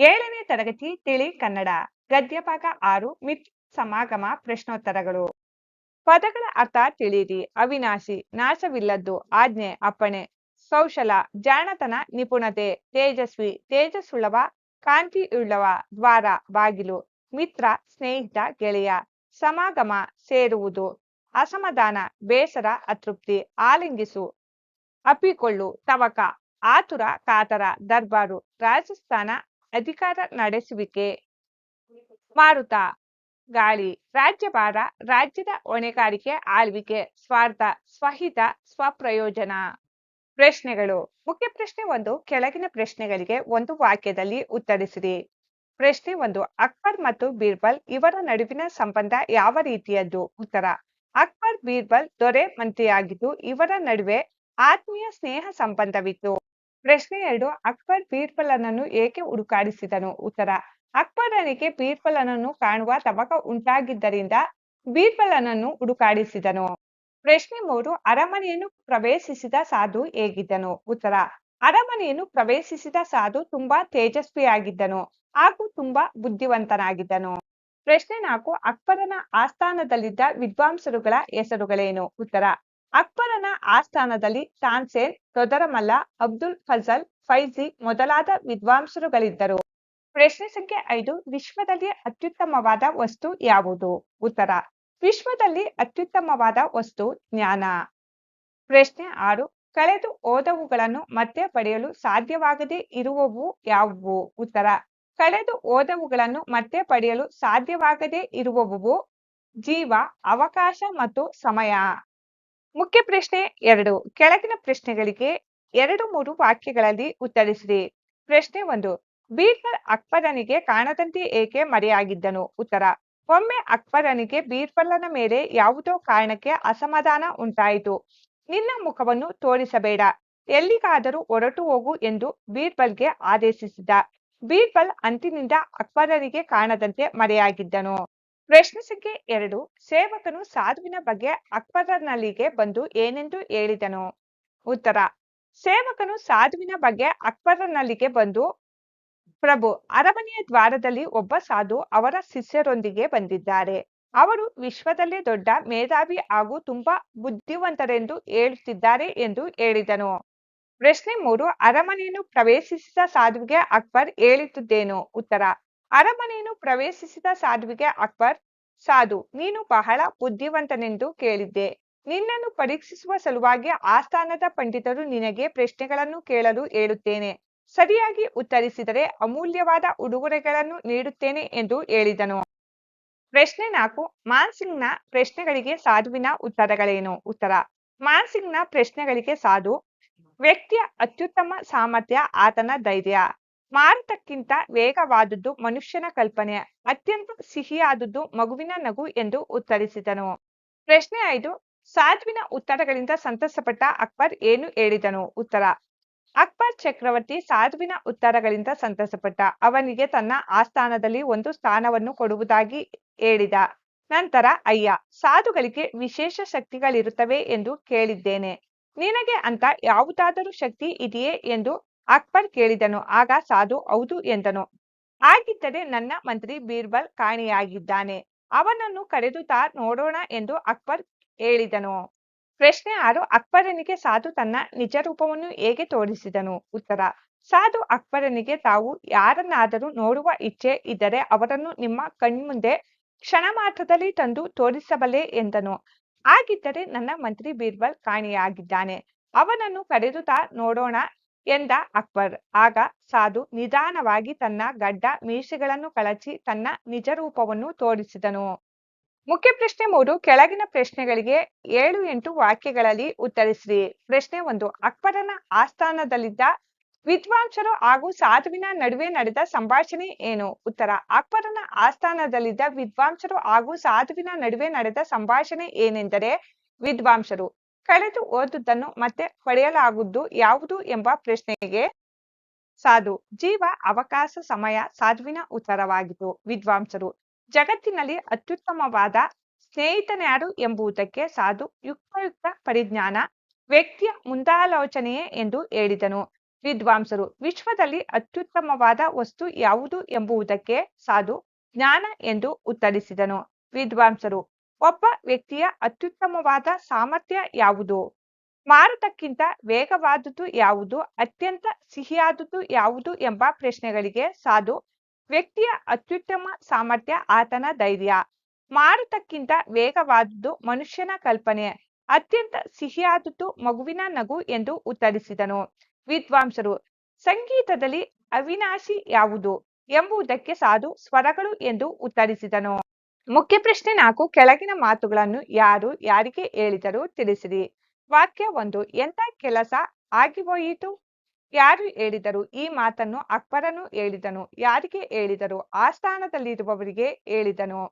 ಏಳನೇ ತರಗತಿ ತಿಳಿ ಕನ್ನಡ, ಗದ್ಯಭಾಗ ಆರು, ಮಿತ್ ಸಮಾಗಮ ಪ್ರಶ್ನೋತ್ತರಗಳು. ಪದಗಳ ಅರ್ಥ ತಿಳಿಯಿರಿ. ಅವಿನಾಶಿ, ನಾಶವಿಲ್ಲದ್ದು, ಆಜ್ಞೆ, ಅಪ್ಪಣೆ. ಕೌಶಲ ಜಾಣತನ, ನಿಪುಣತೆ. ತೇಜಸ್ವಿ, ತೇಜಸ್ಸುಳ್ಳವ, ಕಾಂತಿಯುಳ್ಳವ, ದ್ವಾರ, ಬಾಗಿಲು. ಮಿತ್ರ, ಸ್ನೇಹಿತ, ಗೆಳೆಯ. ಸಮಾಗಮ, ಸೇರುವುದು. ಅಸಮಾಧಾನ, ಬೇಸರ, ಅತೃಪ್ತಿ, ಆಲಿಂಗಿಸು. ಅಪ್ಪಿಕೊಳ್ಳು, ತವಕ. ಆತುರ, ಕಾತರ, ದರ್ಬಾರು. ರಾಜಸ್ಥಾನ ಅಧಿಕಾರ ನಡೆಸುವಿಕೆ ಮಾರುತ, ಗಾಳಿ, ರಾಜ್ಯಭಾರ, ರಾಜ್ಯದ ಹೊಣೆಗಾರಿಕೆ, ಆಳ್ವಿಕೆ, ಸ್ವಾರ್ಥ, ಸ್ವಹಿತ, ಸ್ವಪ್ರಯೋಜನ. ಪ್ರಶ್ನೆಗಳು. ಮುಖ್ಯ ಪ್ರಶ್ನೆ ಒಂದು, ಕೆಳಗಿನ ಪ್ರಶ್ನೆಗಳಿಗೆ ಒಂದು ವಾಕ್ಯದಲ್ಲಿ ಉತ್ತರಿಸಿರಿ. ಪ್ರಶ್ನೆ ಒಂದು, ಅಕ್ಬರ್ ಮತ್ತು ಬೀರ್ಬಲ್ ಇವರ ನಡುವಿನ ಸಂಬಂಧ ಯಾವ ರೀತಿಯದ್ದು? ಉತ್ತರ, ಅಕ್ಬರ್, ಬೀರ್ಬಲ್ ದೊರೆ ಮಂತ್ರಿಯಾಗಿದ್ದು ಇವರ ನಡುವೆ ಆತ್ಮೀಯ ಸ್ನೇಹ ಸಂಬಂಧವಿತ್ತು. ಪ್ರಶ್ನೆ ಎರಡು, ಅಕ್ಬರ್ ಬೀರ್ಬಲನನ್ನು ಏಕೆ ಹುಡುಕಾಡಿಸಿದನು? ಉತ್ತರ, ಅಕ್ಬರನಿಗೆ ಬೀರ್ಬಲನನ್ನು ಕಾಣುವ ತವಕ ಉಂಟಾಗಿದ್ದರಿಂದ ಬೀರ್ಬಲನನ್ನು ಹುಡುಕಾಡಿಸಿದನು. ಪ್ರಶ್ನೆ ಮೂರು, ಅರಮನೆಯನ್ನು ಪ್ರವೇಶಿಸಿದ ಸಾಧು ಹೇಗಿದ್ದನು? ಉತ್ತರ, ಅರಮನೆಯನ್ನು ಪ್ರವೇಶಿಸಿದ ಸಾಧು ತುಂಬಾ ತೇಜಸ್ವಿಯಾಗಿದ್ದನು ಹಾಗೂ ತುಂಬಾ ಬುದ್ಧಿವಂತನಾಗಿದ್ದನು. ಪ್ರಶ್ನೆ ನಾಲ್ಕು, ಅಕ್ಬರನ ಆಸ್ಥಾನದಲ್ಲಿದ್ದ ವಿದ್ವಾಂಸರುಗಳ ಹೆಸರುಗಳೇನು? ಉತ್ತರ ಅಕ್ಬರನ ಆಸ್ಥಾನದಲ್ಲಿ ತಾನ್ಸೇನ್ ತೊದರಮಲ್ಲ ಅಬ್ದುಲ್ ಫಜಲ್, ಫೈಜಿ ಮೊದಲಾದ ವಿದ್ವಾಂಸರುಗಳಿದ್ದರು. ಪ್ರಶ್ನೆ ಸಂಖ್ಯೆ ಐದು, ವಿಶ್ವದಲ್ಲಿ ಅತ್ಯುತ್ತಮವಾದ ವಸ್ತು ಯಾವುದು? ಉತ್ತರ, ವಿಶ್ವದಲ್ಲಿ ಅತ್ಯುತ್ತಮವಾದ ವಸ್ತು ಜ್ಞಾನ. ಪ್ರಶ್ನೆ ಆರು, ಕಳೆದು ಓದವುಗಳನ್ನು ಮತ್ತೆ ಪಡೆಯಲು ಸಾಧ್ಯವಾಗದೇ ಇರುವವು ಯಾವುವು? ಉತ್ತರ, ಕಳೆದು ಓದವುಗಳನ್ನು ಮತ್ತೆ ಪಡೆಯಲು ಸಾಧ್ಯವಾಗದೇ ಇರುವವು ಜೀವ, ಅವಕಾಶ ಮತ್ತು ಸಮಯ. ಮುಖ್ಯ ಪ್ರಶ್ನೆ ಎರಡು. ಕೆಳಗಿನ ಪ್ರಶ್ನೆಗಳಿಗೆ ಎರಡು ಮೂರು ವಾಕ್ಯಗಳಲ್ಲಿ ಉತ್ತರಿಸಿರಿ. ಪ್ರಶ್ನೆ ಒಂದು. ಬೀರ್ಬಲ್ ಅಕ್ಬರನಿಗೆ ಕಾಣದಂತೆ ಏಕೆ ಮರೆಯಾಗಿದ್ದನು? ಉತ್ತರ. ಒಮ್ಮೆ ಅಕ್ಬರನಿಗೆ ಬೀರ್ಬಲ್ಲನ ಮೇಲೆ ಯಾವುದೋ ಕಾರಣಕ್ಕೆ ಅಸಮಾಧಾನ ಉಂಟಾಯಿತು. ನಿನ್ನ ಮುಖವನ್ನು ತೋರಿಸಬೇಡ. ಎಲ್ಲಿಗಾದರೂ ಹೊರಟು ಹೋಗು ಎಂದು ಬೀರ್ಬಲ್ಗೆ ಆದೇಶಿಸಿದ ಬೀರ್ಬಲ್ ಅಂತಿನಿಂದ ಅಕ್ಬರನಿಗೆ ಕಾಣದಂತೆ ಮರೆಯಾಗಿದ್ದನು. ಪ್ರಶ್ನೆ ಸಂಖ್ಯೆ ಎರಡು. ಸೇವಕನು ಸಾಧುವಿನ ಬಗ್ಗೆ ಅಕ್ಬರನಲ್ಲಿಗೆ ಬಂದು ಏನೆಂದು ಹೇಳಿದನು? ಉತ್ತರ. ಸೇವಕನು ಸಾಧುವಿನ ಬಗ್ಗೆ ಅಕ್ಬರನಲ್ಲಿಗೆ ಬಂದು, ಪ್ರಭು, ಅರಮನೆಯ ದ್ವಾರದಲ್ಲಿ ಒಬ್ಬ ಸಾಧು ಅವರ ಶಿಷ್ಯರೊಂದಿಗೆ ಬಂದಿದ್ದಾರೆ. ಅವರು ವಿಶ್ವದಲ್ಲೇ ದೊಡ್ಡ ಮೇಧಾವಿ ಹಾಗೂ ತುಂಬಾ ಬುದ್ಧಿವಂತರೆಂದು ಹೇಳುತ್ತಿದ್ದಾರೆ ಎಂದು ಹೇಳಿದನು. ಪ್ರಶ್ನೆ ಮೂರು. ಅರಮನೆಯನ್ನು ಪ್ರವೇಶಿಸಿದ ಸಾಧುವಿಗೆ ಅಕ್ಬರ್ ಹೇಳಿದ್ದುದೇನು? ಉತ್ತರ. ಅರಮನೆಯನ್ನು ಪ್ರವೇಶಿಸಿದ ಸಾಧುವಿಗೆ ಅಕ್ಬರ್, ಸಾಧು, ನೀನು ಬಹಳ ಬುದ್ಧಿವಂತನೆಂದು ಕೇಳಿದ್ದೆ. ನಿನ್ನನ್ನು ಪರೀಕ್ಷಿಸುವ ಸಲುವಾಗಿ ಆಸ್ಥಾನದ ಪಂಡಿತರು ನಿನಗೆ ಪ್ರಶ್ನೆಗಳನ್ನು ಕೇಳಲು ಹೇಳುತ್ತೇನೆ. ಸರಿಯಾಗಿ ಉತ್ತರಿಸಿದರೆ ಅಮೂಲ್ಯವಾದ ಉಡುಗೊರೆಗಳನ್ನು ನೀಡುತ್ತೇನೆ ಎಂದು ಹೇಳಿದನು. ಪ್ರಶ್ನೆ ನಾಲ್ಕು, ಮಾನ್ಸಿಂಗ್ನ ಪ್ರಶ್ನೆಗಳಿಗೆ ಸಾಧುವಿನ ಉತ್ತರಗಳೇನು? ಉತ್ತರ, ಮಾನ್ಸಿಂಗ್ನ ಪ್ರಶ್ನೆಗಳಿಗೆ ಸಾಧು, ವ್ಯಕ್ತಿಯ ಅತ್ಯುತ್ತಮ ಸಾಮರ್ಥ್ಯ, ಆತನ ಧೈರ್ಯ. ಮಾರುತಕ್ಕಿಂತ ವೇಗವಾದದ್ದು ಮನುಷ್ಯನ ಕಲ್ಪನೆ, ಅತ್ಯಂತ ಸಿಹಿಯಾದದ್ದು ಮಗುವಿನ ನಗು ಎಂದು ಉತ್ತರಿಸಿದನು. ಪ್ರಶ್ನೆ ಐದು, ಸಾಧುವಿನ ಉತ್ತರಗಳಿಂದ ಸಂತಸಪಟ್ಟ ಅಕ್ಬರ್ ಏನು ಹೇಳಿದನು? ಉತ್ತರ, ಅಕ್ಬರ್ ಚಕ್ರವರ್ತಿ ಸಾಧುವಿನ ಉತ್ತರಗಳಿಂದ ಸಂತಸಪಟ್ಟ. ಅವನಿಗೆ ತನ್ನ ಆಸ್ಥಾನದಲ್ಲಿ ಒಂದು ಸ್ಥಾನವನ್ನು ಕೊಡುವುದಾಗಿ ಹೇಳಿದ. ನಂತರ, ಅಯ್ಯ, ಸಾಧುಗಳಿಗೆ ವಿಶೇಷ ಶಕ್ತಿಗಳಿರುತ್ತವೆ ಎಂದು ಕೇಳಿದ್ದೇನೆ. ನಿನಗೆ ಅಂತ ಯಾವುದಾದರೂ ಶಕ್ತಿ ಇದೆಯೇ ಎಂದು ಅಕ್ಬರ್ ಕೇಳಿದನು, ಆಗ ಸಾಧು ಹೌದು ಎಂದನು. ಹಾಗಿದ್ದರೆ ನನ್ನ ಮಂತ್ರಿ ಬೀರ್ಬಲ್ ಕಾಣೆಯಾಗಿದ್ದಾನೆ. ಅವನನ್ನು ಕರೆದು ತಾ ನೋಡೋಣ ಎಂದು ಅಕ್ಬರ್ ಹೇಳಿದನು. ಪ್ರಶ್ನೆ ಆರು, ಅಕ್ಬರನಿಗೆ ಸಾಧು ತನ್ನ ನಿಜ ರೂಪವನ್ನು ಹೇಗೆ ತೋರಿಸಿದನು? ಉತ್ತರ, ಸಾಧು ಅಕ್ಬರನಿಗೆ ತಾವು ಯಾರನ್ನಾದರೂ ನೋಡುವ ಇಚ್ಛೆ ಇದ್ದರೆ ಅವರನ್ನು ನಿಮ್ಮ ಕಣ್ಮುಂದೆ ಕ್ಷಣ ಮಾತ್ರದಲ್ಲಿ ತಂದು ತೋರಿಸಬಲ್ಲೆ ಎಂದನು. ಹಾಗಿದ್ದರೆ ನನ್ನ ಮಂತ್ರಿ ಬೀರ್ಬಲ್ ಕಾಣೆಯಾಗಿದ್ದಾನೆ. ಅವನನ್ನು ಕರೆದು ತಾ ನೋಡೋಣ ಎಂದ ಅಕ್ಬರ್. ಆಗ ಸಾಧು ನಿಧಾನವಾಗಿ ತನ್ನ ಗಡ್ಡ ಮೀಸೆಗಳನ್ನು ಕಳಚಿ ತನ್ನ ನಿಜರೂಪವನ್ನು ತೋರಿಸಿದನು. ಮುಖ್ಯ ಪ್ರಶ್ನೆ ಮೂರು, ಕೆಳಗಿನ ಪ್ರಶ್ನೆಗಳಿಗೆ ಏಳು ಎಂಟು ವಾಕ್ಯಗಳಲ್ಲಿ ಉತ್ತರಿಸಿರಿ. ಪ್ರಶ್ನೆ ಒಂದು, ಅಕ್ಬರನ ಆಸ್ಥಾನದಲ್ಲಿದ್ದ ವಿದ್ವಾಂಸರು ಹಾಗೂ ಸಾಧುವಿನ ನಡುವೆ ನಡೆದ ಸಂಭಾಷಣೆ ಏನು? ಉತ್ತರ, ಅಕ್ಬರನ ಆಸ್ಥಾನದಲ್ಲಿದ್ದ ವಿದ್ವಾಂಸರು ಹಾಗೂ ಸಾಧುವಿನ ನಡುವೆ ನಡೆದ ಸಂಭಾಷಣೆ ಏನೆಂದರೆ, ವಿದ್ವಾಂಸರು ಕಳೆದು ಹೋದುದನ್ನು ಮತ್ತೆ ಪಡೆಯಲಾಗುವುದು ಯಾವುದು ಎಂಬ ಪ್ರಶ್ನೆಗೆ ಸಾಧು. ಜೀವ, ಅವಕಾಶ, ಸಮಯ, ಸಾಧುವಿನ ಉತ್ತರವಾಗಿತ್ತು. ವಿದ್ವಾಂಸರು, ಜಗತ್ತಿನಲ್ಲಿ ಅತ್ಯುತ್ತಮವಾದ ಸ್ನೇಹಿತನ್ಯಾರು ಎಂಬುದಕ್ಕೆ ಸಾಧು ಯುಕ್ತಯುಕ್ತ ಪರಿಜ್ಞಾನ, ವ್ಯಕ್ತಿಯ ಮುಂದಾಲೋಚನೆಯೇ ಎಂದು ಹೇಳಿದನು. ವಿದ್ವಾಂಸರು, ವಿಶ್ವದಲ್ಲಿ ಅತ್ಯುತ್ತಮವಾದ ವಸ್ತು ಯಾವುದು ಎಂಬುದಕ್ಕೆ ಸಾಧು ಜ್ಞಾನ ಎಂದು ಉತ್ತರಿಸಿದನು. ವಿದ್ವಾಂಸರು ಒಬ್ಬ ವ್ಯಕ್ತಿಯ ಅತ್ಯುತ್ತಮವಾದ ಸಾಮರ್ಥ್ಯ ಯಾವುದು? ಮಾರುತಕ್ಕಿಂತ ವೇಗವಾದುದು ಯಾವುದು? ಅತ್ಯಂತ ಸಿಹಿಯಾದುದು ಯಾವುದು ಎಂಬ ಪ್ರಶ್ನೆಗಳಿಗೆ ಸಾಧು. ವ್ಯಕ್ತಿಯ ಅತ್ಯುತ್ತಮ ಸಾಮರ್ಥ್ಯ ಆತನ ಧೈರ್ಯ. ಮಾರುತಕ್ಕಿಂತ ವೇಗವಾದುದು ಮನುಷ್ಯನ ಕಲ್ಪನೆ. ಅತ್ಯಂತ ಸಿಹಿಯಾದುದು ಮಗುವಿನ ನಗು ಎಂದು ಉತ್ತರಿಸಿದನು. ವಿದ್ವಾಂಸರು, ಸಂಗೀತದಲ್ಲಿ ಅವಿನಾಶಿ ಯಾವುದು? ಎಂಬುದಕ್ಕೆ ಸಾಧು ಸ್ವರಗಳು ಎಂದು ಉತ್ತರಿಸಿದನು. ಮುಖ್ಯ ಪ್ರಶ್ನೆ ನಾಲ್ಕು, ಕೆಳಗಿನ ಮಾತುಗಳನ್ನು ಯಾರು, ಯಾರಿಗೆ ಹೇಳಿದರು ತಿಳಿಸಿರಿ. ವಾಕ್ಯ ಒಂದು ಎಂತ ಕೆಲಸ ಆಗಿಹೋಯಿತು? ಯಾರು ಹೇಳಿದರು? ಈ ಮಾತನ್ನು ಅಕ್ಬರನು ಹೇಳಿದನು. ಯಾರಿಗೆ ಹೇಳಿದರು? ಆ ಸ್ಥಾನದಲ್ಲಿರುವವರಿಗೆ ಹೇಳಿದನು.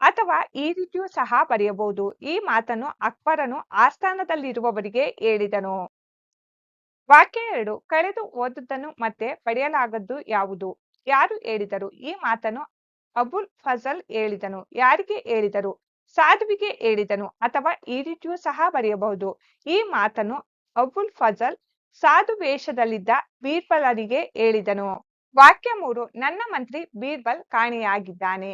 ಅಥವಾ ಈ ರೀತಿಯೂ ಸಹ ಬರೆಯಬಹುದು. ಈ ಮಾತನ್ನು ಅಕ್ಬರನು ಆ ಸ್ಥಾನದಲ್ಲಿರುವವರಿಗೆ ಹೇಳಿದನು. ವಾಕ್ಯ ಎರಡು, ಕಳೆದು ಓದುದನ್ನು ಮತ್ತೆ ಪಡೆಯಲಾಗದ್ದು ಯಾವುದು? ಯಾರು ಹೇಳಿದರು? ಈ ಮಾತನ್ನು ಅಬುಲ್ ಫಜಲ್ ಹೇಳಿದನು. ಯಾರಿಗೆ ಹೇಳಿದರು? ಸಾಧ್ವಿಗೆ ಹೇಳಿದನು ಅಥವಾ ಈ ರೀತಿಯೂ ಸಹ ಬರೆಯಬಹುದು. ಈ ಮಾತನ್ನು ಅಬುಲ್ ಫಜಲ್ ಸಾಧು ವೇಷದಲ್ಲಿದ್ದ ಬೀರ್ಬಲರಿಗೆ ಹೇಳಿದನು. ವಾಕ್ಯ ಮೂರು, ನನ್ನ ಮಂತ್ರಿ ಬೀರ್ಬಲ್ ಕಾಣೆಯಾಗಿದ್ದಾನೆ.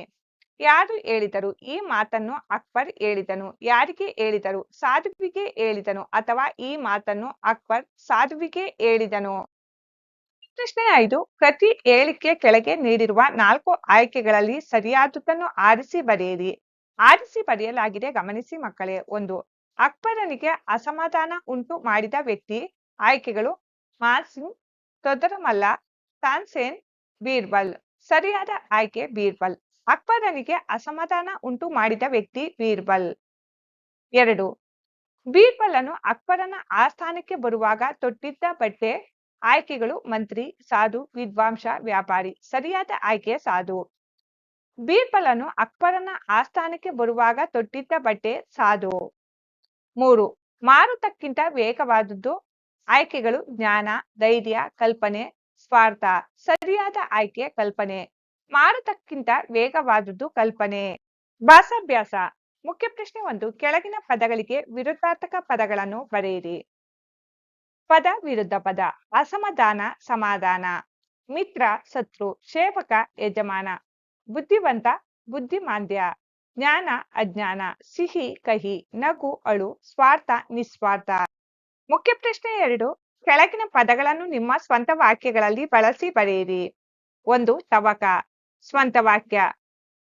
ಯಾರು ಹೇಳಿದರು? ಈ ಮಾತನ್ನು ಅಕ್ಬರ್ ಹೇಳಿದನು. ಯಾರಿಗೆ ಹೇಳಿದರು? ಸಾಧುವಿಗೆ ಹೇಳಿದನು ಅಥವಾ ಈ ಮಾತನ್ನು ಅಕ್ಬರ್ ಸಾಧುವಿಗೆ ಹೇಳಿದನು. ಪ್ರಶ್ನೆ ಐದು, ಪ್ರತಿ ಹೇಳಿಕೆ ಕೆಳಗೆ ನೀಡಿರುವ ನಾಲ್ಕು ಆಯ್ಕೆಗಳಲ್ಲಿ ಸರಿಯಾದುದನ್ನು ಆರಿಸಿ ಬರೆಯಿರಿ. ಆರಿಸಿ ಬರೆಯಲಾಗಿದೆ, ಗಮನಿಸಿ ಮಕ್ಕಳೇ. ಒಂದು, ಅಕ್ಬರನಿಗೆ ಅಸಮಾಧಾನ ಉಂಟು ಮಾಡಿದ ವ್ಯಕ್ತಿ. ಆಯ್ಕೆಗಳು ಮಾಸಿಂಗ್ ತೊದರಮಲ್ಲ, ತಾನ್ಸೇನ್, ಬೀರ್ಬಲ್. ಸರಿಯಾದ ಆಯ್ಕೆ, ಬೀರ್ಬಲ್. ಅಕ್ಬರನಿಗೆ ಅಸಮಾಧಾನ ಉಂಟು ಮಾಡಿದ ವ್ಯಕ್ತಿ, ಬೀರ್ಬಲ್. ಎರಡು ಅನ್ನು ಅಕ್ಬರನ ಆಸ್ಥಾನಕ್ಕೆ ಬರುವಾಗ ತೊಟ್ಟಿದ್ದ ಬಟ್ಟೆ. ಆಯ್ಕೆಗಳು ಮಂತ್ರಿ, ಸಾಧು, ವಿದ್ವಾಂಸ, ವ್ಯಾಪಾರಿ, ಸರಿಯಾದ ಆಯ್ಕೆ ಸಾಧು. ಬೀರ್ಬಲನು ಅಕ್ಬರನ ಆಸ್ಥಾನಕ್ಕೆ ಬರುವಾಗ ತೊಟ್ಟಿದ್ದ ಬಟ್ಟೆ ಸಾಧು. ಮೂರು, ಮಾರುತಕ್ಕಿಂತ ವೇಗವಾದದ್ದು ಆಯ್ಕೆಗಳು ಜ್ಞಾನ, ಧೈರ್ಯ, ಕಲ್ಪನೆ, ಸ್ವಾರ್ಥ, ಸರಿಯಾದ ಆಯ್ಕೆ ಕಲ್ಪನೆ. ಮಾರುತಕ್ಕಿಂತ ವೇಗವಾದದ್ದು ಕಲ್ಪನೆ. ಭಾಸಾಭ್ಯಾಸ ಮುಖ್ಯ ಪ್ರಶ್ನೆ ಒಂದು, ಕೆಳಗಿನ ಪದಗಳಿಗೆ ವಿರುದ್ಧಾರ್ಥಕ ಪದಗಳನ್ನು ಬರೆಯಿರಿ. ಪದ ವಿರುದ್ಧ ಪದ, ಅಸಮಾಧಾನ, ಸಮಾಧಾನ, ಮಿತ್ರ, ಶತ್ರು, ಸೇವಕ, ಯಜಮಾನ, ಬುದ್ಧಿವಂತ, ಬುದ್ಧಿಮಾಂದ್ಯ, ಜ್ಞಾನ, ಅಜ್ಞಾನ, ಸಿಹಿ, ಕಹಿ, ನಗು, ಅಳು, ಸ್ವಾರ್ಥ, ನಿಸ್ವಾರ್ಥ. ಮುಖ್ಯ ಪ್ರಶ್ನೆ ಎರಡು, ಕೆಳಗಿನ ಪದಗಳನ್ನು ನಿಮ್ಮ ಸ್ವಂತ ವಾಕ್ಯಗಳಲ್ಲಿ ಬಳಸಿ ಬರೆಯಿರಿ. ಒಂದು, ತವಕ, ಸ್ವಂತ ವಾಕ್ಯ.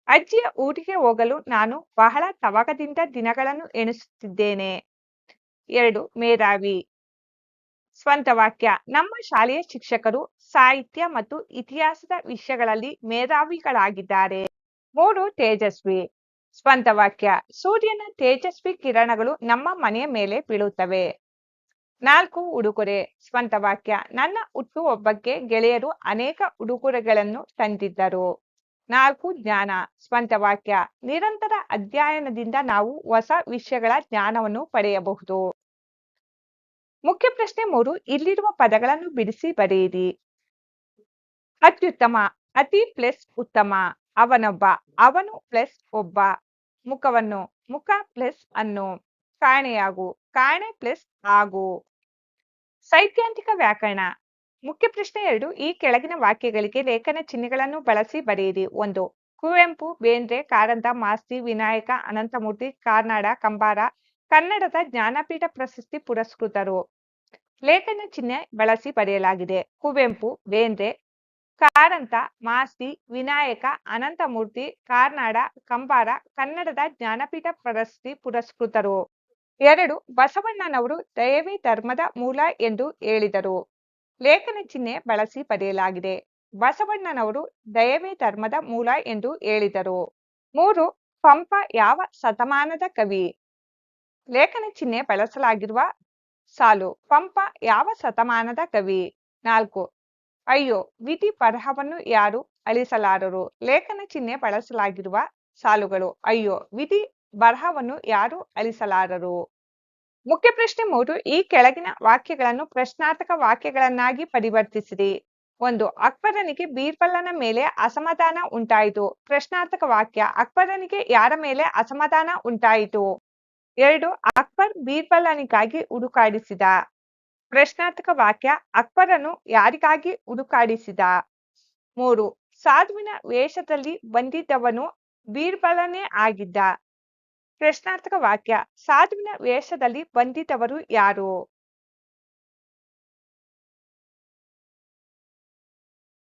ಅಜ್ಜಿಯ ಊಟಿಗೆ ಹೋಗಲು ನಾನು ಬಹಳ ತವಕದಿಂದ ದಿನಗಳನ್ನು ಎಣಿಸುತ್ತಿದ್ದೇನೆ. ಎರಡು, ಮೇಧಾವಿ. ಸ್ವಂತ ವಾಕ್ಯ. ನಮ್ಮ ಶಾಲೆಯ ಶಿಕ್ಷಕರು ಸಾಹಿತ್ಯ ಮತ್ತು ಇತಿಹಾಸದ ವಿಷಯಗಳಲ್ಲಿ ಮೇಧಾವಿಗಳಾಗಿದ್ದಾರೆ. ಮೂರು ತೇಜಸ್ವಿ. ಸ್ವಂತ ವಾಕ್ಯ. ಸೂರ್ಯನ ತೇಜಸ್ವಿ ಕಿರಣಗಳು ನಮ್ಮ ಮನೆಯ ಮೇಲೆ ಬೀಳುತ್ತವೆ. ನಾಲ್ಕು ಉಡುಗೊರೆ. ಸ್ವಂತ ವಾಕ್ಯ. ನನ್ನ ಹುಟ್ಟುಹಬ್ಬಕ್ಕೆ ಗೆಳೆಯರು ಅನೇಕ ಉಡುಗೊರೆಗಳನ್ನು ತಂದಿದ್ದರು. ನಾಲ್ಕು ಜ್ಞಾನ. ಸ್ವಂತ ವಾಕ್ಯ. ನಿರಂತರ ಅಧ್ಯಯನದಿಂದ ನಾವು ಹೊಸ ವಿಷಯಗಳ ಜ್ಞಾನವನ್ನು ಪಡೆಯಬಹುದು. ಮುಖ್ಯ ಪ್ರಶ್ನೆ ಮೂರು, ಇಲ್ಲಿರುವ ಪದಗಳನ್ನು ಬಿಡಿಸಿ ಬರೆಯಿರಿ. ಅತ್ಯುತ್ತಮ, ಅತಿ ಪ್ಲಸ್ ಉತ್ತಮ, ಅವನೊಬ್ಬ, ಅವನು ಪ್ಲಸ್ ಒಬ್ಬ, ಮುಖವನ್ನು ಮುಖ ಪ್ಲಸ್ ಅನ್ನು ಕಾಣೆಯಾಗು, ಕಾಣೆ ಪ್ಲಸ್ ಆಗು. ಸೈದ್ಧಾಂತಿಕ ವ್ಯಾಕರಣ, ಮುಖ್ಯ ಪ್ರಶ್ನೆ ಎರಡು, ಈ ಕೆಳಗಿನ ವಾಕ್ಯಗಳಿಗೆ ಲೇಖನ ಚಿಹ್ನೆಗಳನ್ನು ಬಳಸಿ ಬರೆಯಿರಿ. ಒಂದು, ಕುವೆಂಪು, ಬೇಂದ್ರೆ, ಕಾರಂತ, ಮಾಸ್ತಿ, ವಿನಾಯಕ, ಅನಂತಮೂರ್ತಿ, ಕಾರ್ನಾಡ, ಕಂಬಾರ, ಕನ್ನಡದ ಜ್ಞಾನಪೀಠ ಪ್ರಶಸ್ತಿ ಪುರಸ್ಕೃತರು. ಲೇಖನ ಚಿಹ್ನೆ ಬಳಸಿ ಬರೆಯಲಾಗಿದೆ ಕುವೆಂಪು ವೇಂದ್ರೆ ಕಾರಂತ, ಮಾಸ್ತಿ, ವಿನಾಯಕ, ಅನಂತಮೂರ್ತಿ, ಕಾರ್ನಾಡ, ಕಂಬಾರ, ಕನ್ನಡದ ಜ್ಞಾನಪೀಠ ಪ್ರಶಸ್ತಿ ಪುರಸ್ಕೃತರು. ಎರಡು, ಬಸವಣ್ಣನವರು ದಯವೇ ಧರ್ಮದ ಮೂಲ ಎಂದು ಹೇಳಿದರು. ಲೇಖನ ಚಿಹ್ನೆ ಬಳಸಿ ಬರೆಯಲಾಗಿದೆ ಬಸವಣ್ಣನವರು ದಯವೇ ಧರ್ಮದ ಮೂಲ ಎಂದು ಹೇಳಿದರು. ಮೂರು, ಪಂಪ ಯಾವ ಶತಮಾನದ ಕವಿ? ಲೇಖನ ಚಿಹ್ನೆ ಬಳಸಲಾಗಿರುವ ಸಾಲು. ಪಂಪ ಯಾವ ಶತಮಾನದ ಕವಿ? ನಾಲ್ಕು. ಅಯ್ಯೋ, ವಿಧಿ ಬರಹವನ್ನು ಯಾರು ಅಳಿಸಲಾರರು? ಲೇಖನ ಚಿಹ್ನೆ ಬಳಸಲಾಗಿರುವ ಸಾಲುಗಳು. ಅಯ್ಯೋ, ವಿಧಿ ಬರಹವನ್ನು ಯಾರು ಅಳಿಸಲಾರರು? ಮುಖ್ಯ ಪ್ರಶ್ನೆ ಮೂರು. ಈ ಕೆಳಗಿನ ವಾಕ್ಯಗಳನ್ನು ಪ್ರಶ್ನಾರ್ಥಕ ವಾಕ್ಯಗಳನ್ನಾಗಿ ಪರಿವರ್ತಿಸಿರಿ. ಒಂದು. ಅಕ್ಬರನಿಗೆ ಬೀರ್ಬಲ್ಲನ ಮೇಲೆ ಅಸಮಾಧಾನ ಉಂಟಾಯಿತು. ಪ್ರಶ್ನಾರ್ಥಕ ವಾಕ್ಯ. ಅಕ್ಬರನಿಗೆ ಯಾರ ಮೇಲೆ ಅಸಮಾಧಾನ ಉಂಟಾಯಿತು? ಎರಡು, ಅಕ್ಬರ್ ಬೀರ್ಬಲನಿಗಾಗಿ ಹುಡುಕಾಡಿಸಿದ. ಪ್ರಶ್ನಾರ್ಥಕ ವಾಕ್ಯ ಅಕ್ಬರನು ಯಾರಿಗಾಗಿ ಹುಡುಕಾಡಿಸಿದ? ಮೂರು, ಸಾಧುವಿನ ವೇಷದಲ್ಲಿ ಬಂದಿದ್ದವನು ಬೀರ್ಬಲನೇ ಆಗಿದ್ದ. ಪ್ರಶ್ನಾರ್ಥಕ ವಾಕ್ಯ, ಸಾಧುವಿನ ವೇಷದಲ್ಲಿ ಬಂದಿದ್ದವರು ಯಾರು?